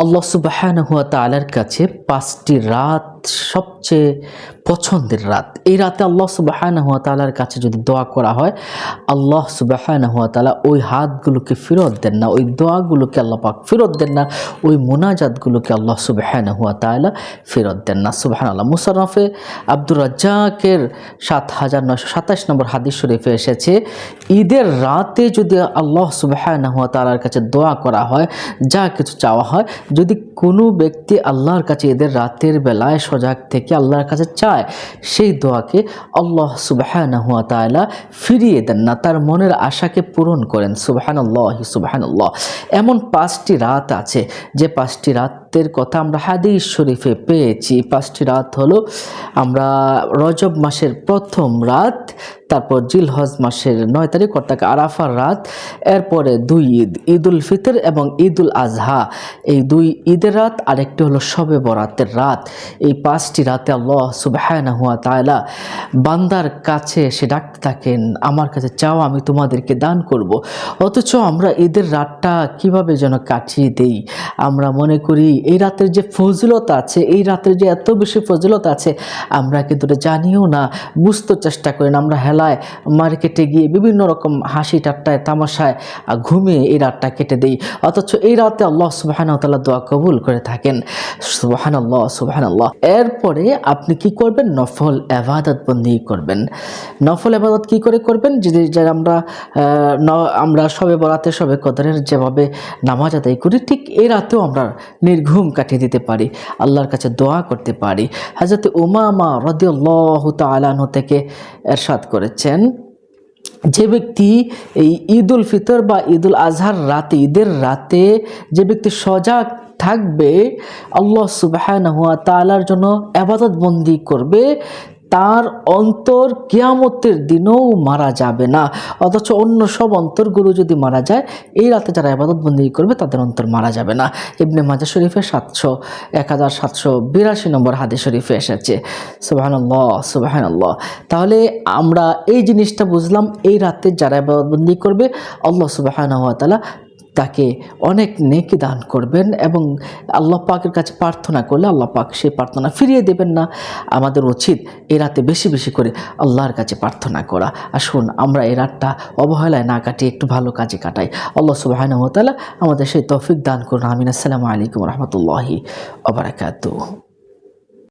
আল্লাহ সুবাহানহুয়া তালার কাছে পাঁচটি রাত সবচেয়ে পছন্দের রাত। এই রাতে আল্লাহ সুবাহানহুয়া তালার কাছে যদি দোয়া করা হয়, আল্লাহ সুবাহানহুয়া তালা ওই হাতগুলোকে ফেরত দেন না, ওই দোয়াগুলোকে আল্লাহ পাক ফেরত দেন না, ওই মোনাজাতগুলোকে আল্লাহ সুবাহানহুয়া তালা ফেরত দেন না। সুবাহান আল্লাহ মুসারফে আব্দুর রাজ্জাকের সাত হাজার নয়শো সাতাশ নম্বর হাদিস শরীফে এসেছে, ঈদের রাতে যদি আল্লাহ সুবাহানহুয়া তালার কাছে দোয়া করা হয়, যা কিছু চাওয়া হয়, যদি কোনো ব্যক্তি আল্লাহর কাছে এদের রাতের বেলায় সজাগ থেকে আল্লাহর কাছে চায়, সেই দোয়াকে আল্লাহ সুবাহান হুয়া তালা ফিরিয়ে দেন না, তার মনের আশাকে পূরণ করেন। সুবাহান আল্লাহ সুবাহান আল্লাহ এমন পাঁচটি রাত আছে, যে পাঁচটি রাতের কথা আমরা হাদিস শরীফে পেয়েছি। পাঁচটি রাত হলো আমরা রজব মাসের প্রথম রাত, তারপর জিলহজ মাসের নয় তারিখ, অর্থাৎ আরাফার রাত, এরপরে দুই ঈদ ঈদ উল ফিতর এবং ঈদ উল আজহা। এই দুই ঈদের রাত, আরেকটি হলো শবে বরাতের রাত। এই পাঁচটি রাতে আল্লাহ সুবাহানা হুয়া তায়লা বান্দার কাছে এসে ডাকতে থাকেন, আমার কাছে চাও, আমি তোমাদেরকে দান করব। অথচ আমরা ঈদের রাতটা কীভাবে যেন কাটিয়ে দেই? আমরা মনে করি এই রাতের যে ফজিলত আছে, এই রাতের যে এত বেশি ফজিলত আছে, আমরা কিন্তু জানিও না, বুঝতে চেষ্টা করি না। আমরা হেলায় মার্কেটে গিয়ে বিভিন্ন রকম হাসি ঠাট্টায়, তামাশায় ঘুমিয়ে এই রাতটা কেটে দিই। অথচ এই রাতে আল্লাহ সুবাহান তাল্লাহ দোয়া কবুল করে থাকেন। সুবাহান আল্লাহ সুবাহান আল্লাহ এরপরে আপনি কি করবেন? নফল এবাদত বন্দি করবেন। নফল এবাদত কি করে করবেন? যদি আমরা আমরা সবে বরাতে সবে কদরের যেভাবে নামাজ আদায় করি, ঠিক এই রাতেও আমরা নির্ঘুম কাটিয়ে দিতে পারি, আল্লাহর কাছে দোয়া করতে পারি। হাজরত উমামা রদিউল্লাহ তালাহ থেকে এরশাদ করেছেন, যে ব্যক্তি এই ঈদ উল ফিতর বা ঈদ উল আজহার রাতে, ঈদের রাতে যে ব্যক্তি সজাগ থাকবে, আল্লাহ সুবাহ তালার জন্য আবাদত বন্দি করবে তার অন্তর কেয়ামতের দিনেও মারা যাবে না। অথচ অন্য সব অন্তরগুলো যদি মারা যায়, এই রাতে যারা আবাদত বন্দি করবে, তাদের অন্তর মারা যাবে না। ইবনে মাজা শরীফে সাতশো, এক হাজার সাতশো বিরাশি নম্বর হাদি শরীফে এসেছে। সুবাহানাল্লাহ সুবাহানাল্লাহ। তাহলে আমরা এই জিনিসটা বুঝলাম, এই রাতে যারা আবাদতবন্দি করবে, আল্লাহ সুবাহানাহ তালা তাকে অনেক নেকি দান করবেন এবং আল্লাহ পাকের কাছে প্রার্থনা করলে আল্লাহ পাক সেই প্রার্থনা ফিরিয়ে দেবেন না। আমাদের উচিত এ রাতে বেশি বেশি করে আল্লাহর কাছে প্রার্থনা করা। আসুন, আমরা এ রাতটা অবহেলায় না কাটিয়ে একটু ভালো কাজে কাটাই। আল্লাহ সুবাহানহতালা আমাদের সেই তৌফিক দান করুন। আমিন। আসসালামু আলাইকুম রহমতুল্লাহি আবরাকাতু